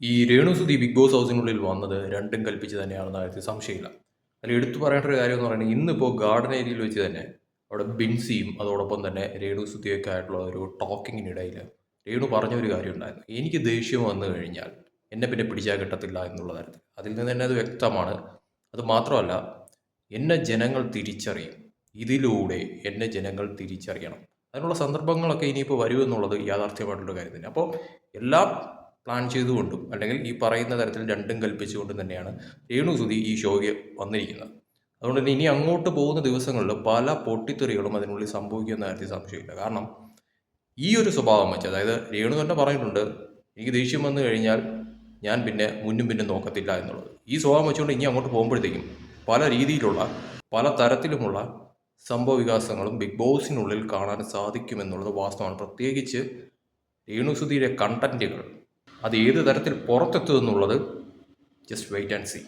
ഈ രേണുസുതി big boss ഹൗസിനുള്ളിൽ വന്നത് രണ്ടും കൽപ്പിച്ച് തന്നെയാണെന്ന കാര്യത്തിൽ സംശയമില്ല. അതിൽ എടുത്തു പറയേണ്ട ഒരു കാര്യം എന്ന് പറയുന്നത് ഇന്നിപ്പോൾ ഗാർഡൻ ഏരിയയിൽ വെച്ച് തന്നെ അവിടെ ബിൻസിയും അതോടൊപ്പം തന്നെ രേണു സുതിയൊക്കെ ആയിട്ടുള്ള ഒരു ടോക്കിങ്ങിനിടയിൽ രേണു പറഞ്ഞ ഒരു കാര്യം ഉണ്ടായിരുന്നു. എനിക്ക് ദേഷ്യം വന്നു കഴിഞ്ഞാൽ എന്നെ പിന്നെ പിടിച്ചാൽ കിട്ടത്തില്ല എന്നുള്ള തരത്തിൽ. അതിൽ നിന്ന് തന്നെ അത് വ്യക്തമാണ്. അത് മാത്രമല്ല എന്നെ ജനങ്ങൾ തിരിച്ചറിയും. ഇതിലൂടെ എന്നെ ജനങ്ങൾ തിരിച്ചറിയണം. അതിനുള്ള സന്ദർഭങ്ങളൊക്കെ ഇനിയിപ്പോൾ വരുമെന്നുള്ളത് യാഥാർത്ഥ്യമായിട്ടുള്ള കാര്യം തന്നെ. അപ്പോൾ എല്ലാം പ്ലാൻ ചെയ്തുകൊണ്ടും അല്ലെങ്കിൽ ഈ പറയുന്ന തരത്തിൽ രണ്ടും കൽപ്പിച്ചുകൊണ്ടും തന്നെയാണ് രേണു സുധി ഈ ഷോയ്ക്ക് വന്നിരിക്കുന്നത്. അതുകൊണ്ട് തന്നെ ഇനി അങ്ങോട്ട് പോകുന്ന ദിവസങ്ങളിൽ പല പൊട്ടിത്തെറികളും അതിനുള്ളിൽ സംഭവിക്കുന്ന കാര്യത്തിൽ സംശയമില്ല. കാരണം ഈ ഒരു സ്വഭാവം വെച്ച് അതായത് രേണു തന്നെ പറഞ്ഞിട്ടുണ്ട് എനിക്ക് ദേഷ്യം വന്നു കഴിഞ്ഞാൽ ഞാൻ പിന്നെ മുന്നും പിന്നും നോക്കത്തില്ല എന്നുള്ളത്. ഈ സ്വഭാവം വെച്ചുകൊണ്ട് ഇനി അങ്ങോട്ട് പോകുമ്പോഴത്തേക്കും പല രീതിയിലുള്ള പല തരത്തിലുമുള്ള സംഭവ വികാസങ്ങളും ബിഗ് ബോസിനുള്ളിൽ കാണാൻ സാധിക്കുമെന്നുള്ളത് വാസ്തവമാണ്. പ്രത്യേകിച്ച് രേണുസുതിയുടെ കണ്ടന്റുകൾ അത് ഏത് തരത്തിൽ പുറത്തെത്തുമെന്നുള്ളത് ജസ്റ്റ് വെയിറ്റ് ആൻഡ് സീ